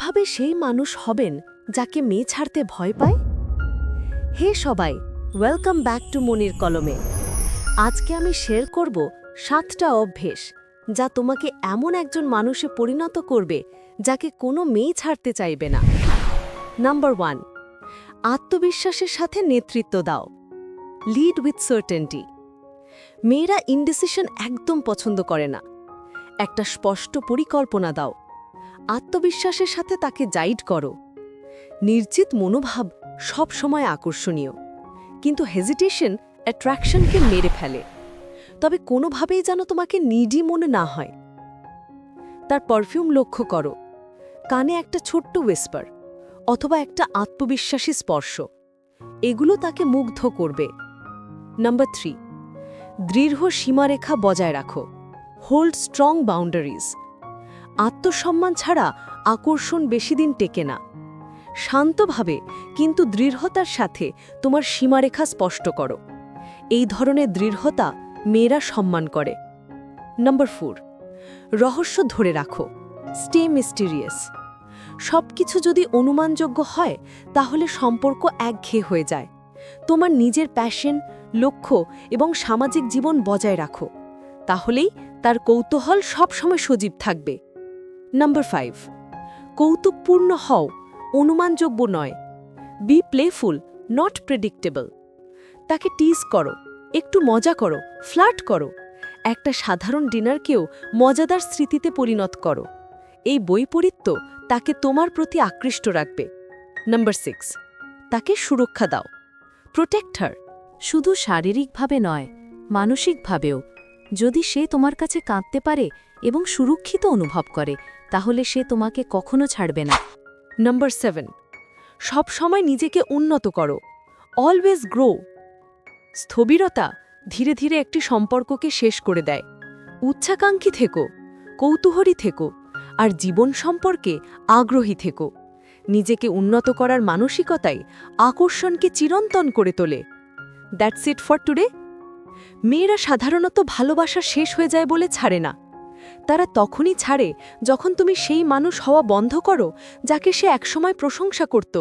কীভাবে সেই মানুষ হবেন যাকে মেয়ে ছাড়তে ভয় পায়? হে সবাই ওয়েলকাম ব্যাক টু মনির কলমে। আজকে আমি শেয়ার করব সাতটা অভ্যেস যা তোমাকে এমন একজন মানুষে পরিণত করবে যাকে কোনো মেয়ে ছাড়তে চাইবে না। নাম্বার ওয়ান আত্মবিশ্বাসের সাথে নেতৃত্ব দাও। লিড উইথ সার্টেনটি মেয়েরা ইনডিসিশন একদম পছন্দ করে না। একটা স্পষ্ট পরিকল্পনা দাও। আত্মবিশ্বাসের সাথে তাকে জাইড করো। নির্জিত মনোভাব সব সময় আকর্ষণীয়। কিন্তু হেজিটেশন অ্যাট্রাকশনকে মেরে ফেলে। তবে কোনোভাবেই যেন তোমাকে নিডি মনে না হয়। তার পারফিউম লক্ষ্য করো। কানে একটা ছোট্ট ওয়েস্পার অথবা একটা আত্মবিশ্বাসী স্পর্শ। এগুলো তাকে মুগ্ধ করবে। নাম্বার থ্রি দৃঢ় সীমারেখা বজায় রাখো। হোল্ড স্ট্রং বাউন্ডারিজ আত্মসম্মান ছাড়া আকর্ষণ বেশি দিন টেকে না। শান্তভাবে কিন্তু দৃঢ়তার সাথে তোমার সীমারেখা স্পষ্ট করো। এই ধরনের দৃঢ়তা মেয়েরা সম্মান করে। নম্বর ফোর, রহস্য ধরে রাখো। Stay mysterious. সব কিছু যদি অনুমানযোগ্য হয়, তাহলে সম্পর্ক একঘেয়ে হয়ে যায়। তোমার নিজের প্যাশন লক্ষ্য এবং সামাজিক জীবন বজায় রাখো। তাহলেই তার কৌতূহল সবসময় সজীব থাকবে। নাম্বার ফাইভ কৌতুকপূর্ণ হও, অনুমানযোগ্য নয়। বি প্লেফুল নট প্রেডিক্টেবল তাকে টিজ করো, একটু মজা করো ফ্লার্ট করো। একটা সাধারণ ডিনারকেও মজাদার স্মৃতিতে পরিণত করো। এই বৈপরীত্য তাকে তোমার প্রতি আকৃষ্ট রাখবে। নাম্বার সিক্স তাকে সুরক্ষা দাও। প্রোটেক্ট হার শুধু শারীরিকভাবে নয়, মানসিকভাবেও। যদি সে তোমার কাছে কাঁদতে পারে এবং সুরক্ষিত অনুভব করে তাহলে সে তোমাকে কখনো ছাড়বে না। নম্বর সেভেন সব সময় নিজেকে উন্নত করো। অলওয়েজ গ্রো স্থবিরতা ধীরে ধীরে একটি সম্পর্ককে শেষ করে দেয়। উচ্চাকাঙ্ক্ষী থেকো, কৌতূহলী থেকো, আর জীবন সম্পর্কে আগ্রহী থেকো। নিজেকে উন্নত করার মানসিকতাই আকর্ষণকে চিরন্তন করে তোলে। দ্যাটস ইট ফর টুডে মেয়েরা সাধারণত ভালোবাসা শেষ হয়ে যায় বলে ছাড়ে না। তারা তখনই ছাড়ে যখন তুমি সেই মানুষ হওয়া বন্ধ করো, যাকে সে একসময় প্রশংসা করত।